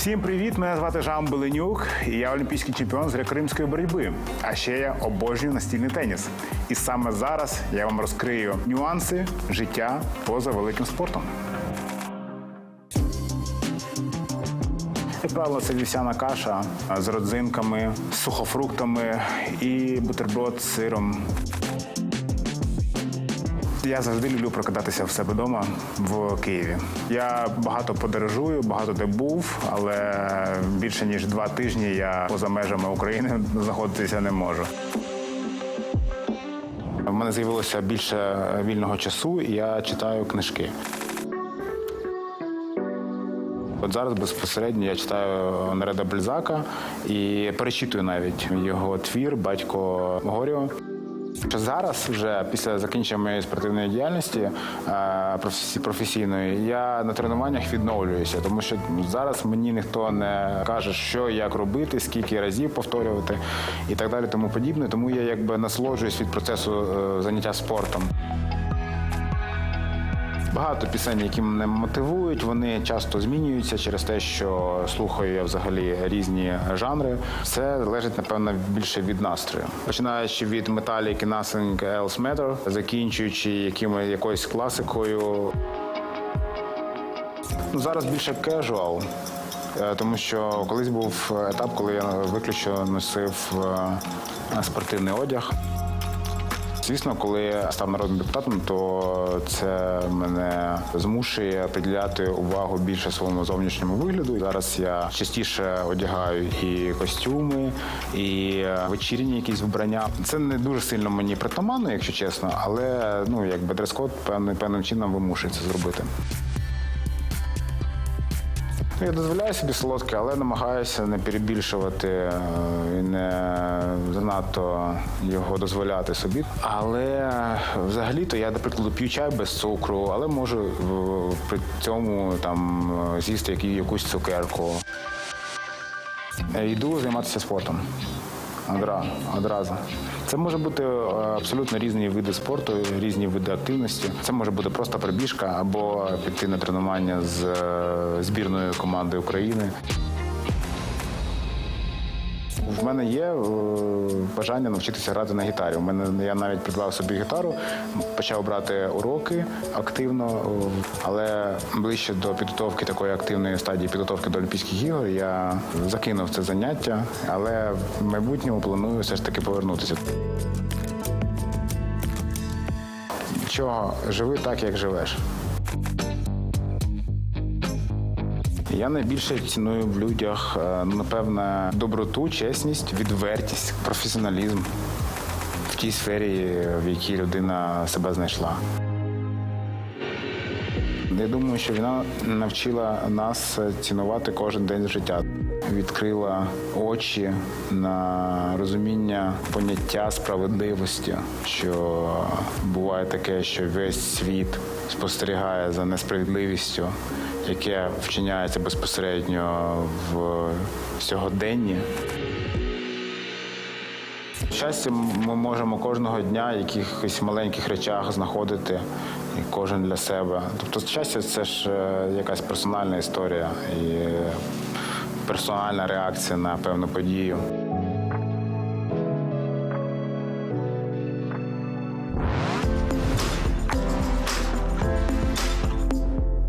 Всім привіт! Мене звати Жан Беленюк, і я олімпійський чемпіон з греко-римської боротьби. А ще я обожнюю настільний теніс. І саме зараз я вам розкрию нюанси життя поза великим спортом. Як правило, це вівсяна каша з родзинками, сухофруктами і бутерброд з сиром. Я завжди люблю прокидатися в себе вдома в Києві. Я багато подорожую, багато де був, але більше ніж два тижні я поза межами України знаходитися не можу. У мене з'явилося більше вільного часу, і я читаю книжки. От зараз безпосередньо я читаю Нереда Бальзака і перечитую навіть його твір Батько Горіо. Зараз, вже після закінчення моєї спортивної діяльності е, професійної, я на тренуваннях відновлююся, тому що зараз мені ніхто не каже, що як робити, скільки разів повторювати і так далі, тому подібне. Тому я якби насолоджуюсь від процесу е, заняття спортом. Багато пісень, які мене мотивують, вони часто змінюються через те, що слухаю я взагалі різні жанри. Це залежить, напевно, більше від настрою. Починаючи від Metallica Nothing Else Matter, закінчуючи якими, якоюсь класикою. Ну, зараз більше е, тому що колись був етап, коли я виключно носив е, спортивний одяг. Звісно, коли я став народним депутатом, то це мене змушує приділяти увагу більше своєму зовнішньому вигляду. Зараз я частіше одягаю і костюми, і вечірні якісь вбрання. Це не дуже сильно мені притаманно, якщо чесно, але ну якби дрес-код певним певним чином вимушується зробити. Ну, Я дозволяю собі солодке, але намагаюся не перебільшувати е, і не занадто його дозволяти собі. Але взагалі-то я, наприклад, п'ю чай без цукру, але можу е, при цьому там е, з'їсти якусь цукерку. Йду займатися спортом. Одра- Одразу. Це може бути е, абсолютно різні види спорту, різні види активності. Це може бути просто пробіжка або піти на тренування з е, збірною команди України. В мене є е, бажання навчитися грати на гітарі. У мене я навіть придбав собі гітару, почав брати уроки активно, е, але ближче до підготовки такої активної стадії підготовки до Олімпійських ігор я закинув це заняття, але в майбутньому планую все ж таки повернутися. Чого? Живи так, як живеш. Я найбільше ціную в людях, е, напевне, доброту, чесність, відвертість, професіоналізм в тій сфері, в якій людина себе знайшла. Я думаю, що війна навчила нас цінувати кожен день життя. Відкрила очі на розуміння поняття справедливості, що буває таке, що весь світ спостерігає за несправедливістю, яке вчиняється безпосередньо в сьогоденні. Щастя, ми можемо кожного дня в якихось маленьких речах знаходити, і кожен для себе. Тобто, щастя це ж е, якась персональна історія і персональна реакція на певну подію.